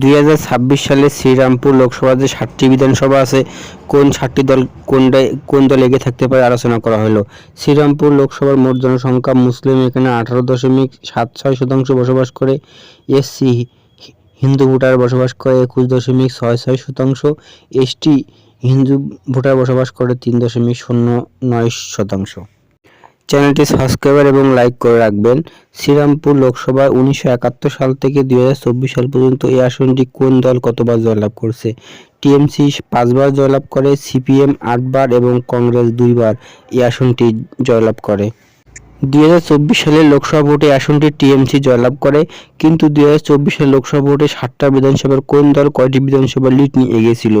দুই হাজার ছাব্বিশ সালে শ্রীরামপুর লোকসভা যে ষাটটি বিধানসভা আছে, কোন ষাটটি দল কোনটায় কোন দল এগিয়ে থাকতে পারে আলোচনা করা হলো। শ্রীরামপুর লোকসভার মোট জনসংখ্যা মুসলিম এখানে আঠারো দশমিক সাত ছয় শতাংশ বসবাস করে এসসি হিন্দু ভোটার বসবাস করে একুশ দশমিক ছয় ছয় শতাংশ এসটি হিন্দু ভোটার বসবাস করে তিন দশমিক শূন্য নয় শতাংশ। চ্যানেলটি সাবস্ক্রাইবার এবং লাইক করে রাখবেন। শ্রীরামপুর লোকসভায় উনিশশো একাত্তর সাল থেকে দুই হাজার চব্বিশ সাল পর্যন্ত এই আসনটি কোন দল কতবার জয়লাভ করছে? টিএমসি পাঁচবার জয়লাভ করে, সিপিএম আটবার এবং কংগ্রেস দুইবার এই আসনটি জয়লাভ করে। দুই সালের লোকসভা ভোটে আসনটি টিএমসি জয়লাভ করে। কিন্তু দুই সালের লোকসভা ভোটে সাতটা বিধানসভার কোন দল কয়টি বিধানসভা লিড নিয়ে এগিয়েছিল?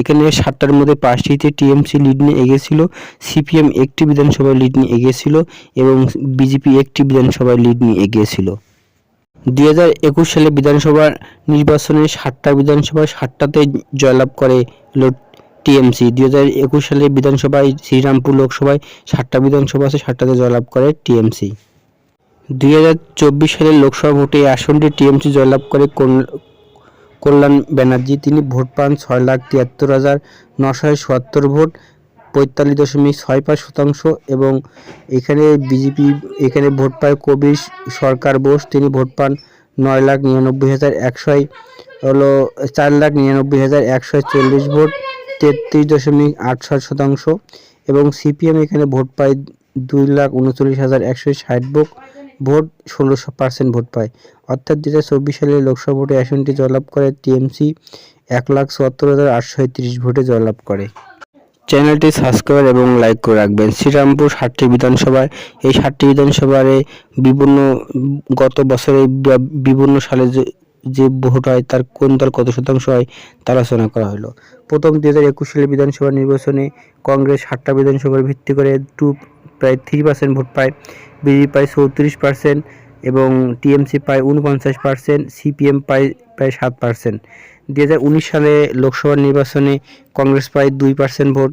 এখানে সাতটার মধ্যে পাঁচটিতে টিএমসি লিড নিয়ে এগিয়েছিল, সিপিএম একটি বিধানসভায় লিড নিয়ে এগিয়েছিল এবং বিজেপি একটি বিধানসভায় লিড নিয়ে এগিয়েছিল। দুই হাজার একুশ সালে বিধানসভা নির্বাচনে সাতটা বিধানসভায় সাতটাতে জয়লাভ করে টিএমসি। দুই হাজার একুশ সালে বিধানসভায় শ্রীরামপুর লোকসভায় সাতটা বিধানসভা আছে, সাতটাতে জয়লাভ করে টিএমসি। দুই হাজার চব্বিশ সালের লোকসভা ভোটে আসনটি টিএমসি জয়লাভ করে কল্যাণ ব্যানার্জি। তিনি ভোট পান ছয় লাখ তিয়াত্তর হাজার নশো চুয়াত্তর ভোট, পঁয়তাল্লিশ দশমিক ছয় পাঁচ শতাংশ এবং এখানে বিজেপি, এখানে ভোট পায় কবির সরকার বোস। তিনি ভোট পান নয় লাখ নিরানব্বই হাজার একশোয় হলো চার লাখ নিরানব্বই হাজার একশো চল্লিশ ভোট। তেত্রিশ দশমিক আট সাত শতাংশ এবং সিপিএম এখানে ভোট পায় দুই লাখ উনচল্লিশ হাজার একশো ষাট ভোট ভোট ষোলোশো পার্সেন্ট ভোট পায়। অর্থাৎ দু হাজার চব্বিশ সালের লোকসভা ভোটে আসনটি জয়লাভ করে টিএমসি এক লাখ চুয়াত্তর হাজার আটশো তিরিশ ভোটে জয়লাভ করে। চ্যানেলটি সাবস্ক্রাইব এবং লাইক করে রাখবেন। শ্রীরামপুর ষাটটি বিধানসভায় এই ষাটটি বিধানসভায় বিভিন্ন গত বছরে বিভিন্ন সালে যে ভোট হয় তার কোন দল কত শতাংশ হয়, তা আলোচনা করা হলো প্রথম দুই হাজার একুশ সালের বিধানসভা নির্বাচনে কংগ্রেস ষাটটা বিধানসভার ভিত্তি করে টু, প্রায় থ্রি পার্সেন্ট ভোট পায়, বিজেপি পায় চৌত্রিশ পার্সেন্ট এবং টিএমসি পায় উনপঞ্চাশ পার্সেন্ট সিপিএম পায় প্রায় সাত পার্সেন্ট দুই হাজার উনিশ সালে লোকসভা নির্বাচনে কংগ্রেস পায় দুই পার্সেন্ট ভোট,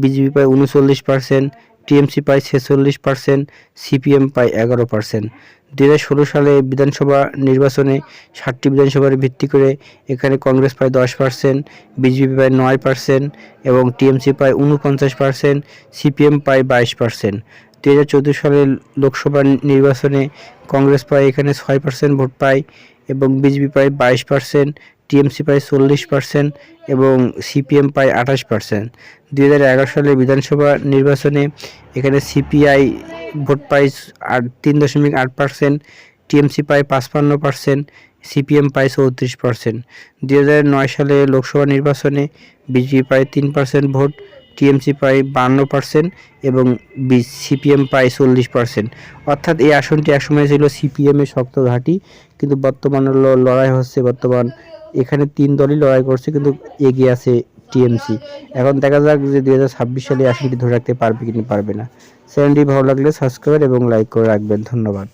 বিজেপি পায় উনচল্লিশ পার্সেন্ট টিএমসি পায় ছেচল্লিশ পার্সেন্ট, সিপিএম পায় এগারো পার্সেন্ট। দু ষোলো সালে বিধানসভা নির্বাচনে ষাটটি বিধানসভার ভিত্তি করে এখানে কংগ্রেস পায় দশ পার্সেন্ট, বিজেপি পায় নয় পার্সেন্ট এবং টিএমসি পায় উনপঞ্চাশ পার্সেন্ট, সিপিএম পায় বাইশ পার্সেন্ট। দু হাজার চোদ্দ সালের লোকসভা নির্বাচনে কংগ্রেস পায় এখানে ছয় পার্সেন্ট ভোট পায় এবং বিজেপি পায় বাইশ পার্সেন্ট টিএমসি পায় চল্লিশ পার্সেন্ট এবং সিপিএম পায় আঠাশ পার্সেন্ট দুই হাজার এগারো সালের বিধানসভা নির্বাচনে এখানে সিপিআই ভোট পায় আট, তিন দশমিক আট পার্সেন্ট টিএমসি পায় পাঁচপান্ন পার্সেন্ট সিপিএম পায় চৌত্রিশ পার্সেন্ট দুই হাজার নয় সালে লোকসভা নির্বাচনে বিজেপি পায় তিন পার্সেন্ট ভোট টিএমসি পায় বান্ন পার্সেন্ট এবং সিপিএম পায় চল্লিশ পার্সেন্ট অর্থাৎ এই আসনটি একসময় ছিল সিপিএমের শক্ত ঘাঁটি, কিন্তু বর্তমানে লড়াই হচ্ছে বর্তমান এখানে তিন দলই লড়াই করছে, কিন্তু এগিয়ে আছে টিএমসি। এখন দেখা যাক যে দুই হাজার ছাব্বিশ সালে আসনটি ধরে রাখতে পারবে কি পারবে না। চ্যানেলটি ভালো লাগলে সাবস্ক্রাইব এবং লাইক করে রাখবেন। ধন্যবাদ।